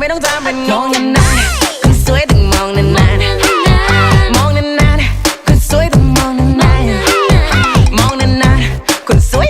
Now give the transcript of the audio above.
ไม่ต้องทำเป็นมองนานคนสวยต้องมองนานๆมองนานคนสวยต้องมองนานมองนานคนสวย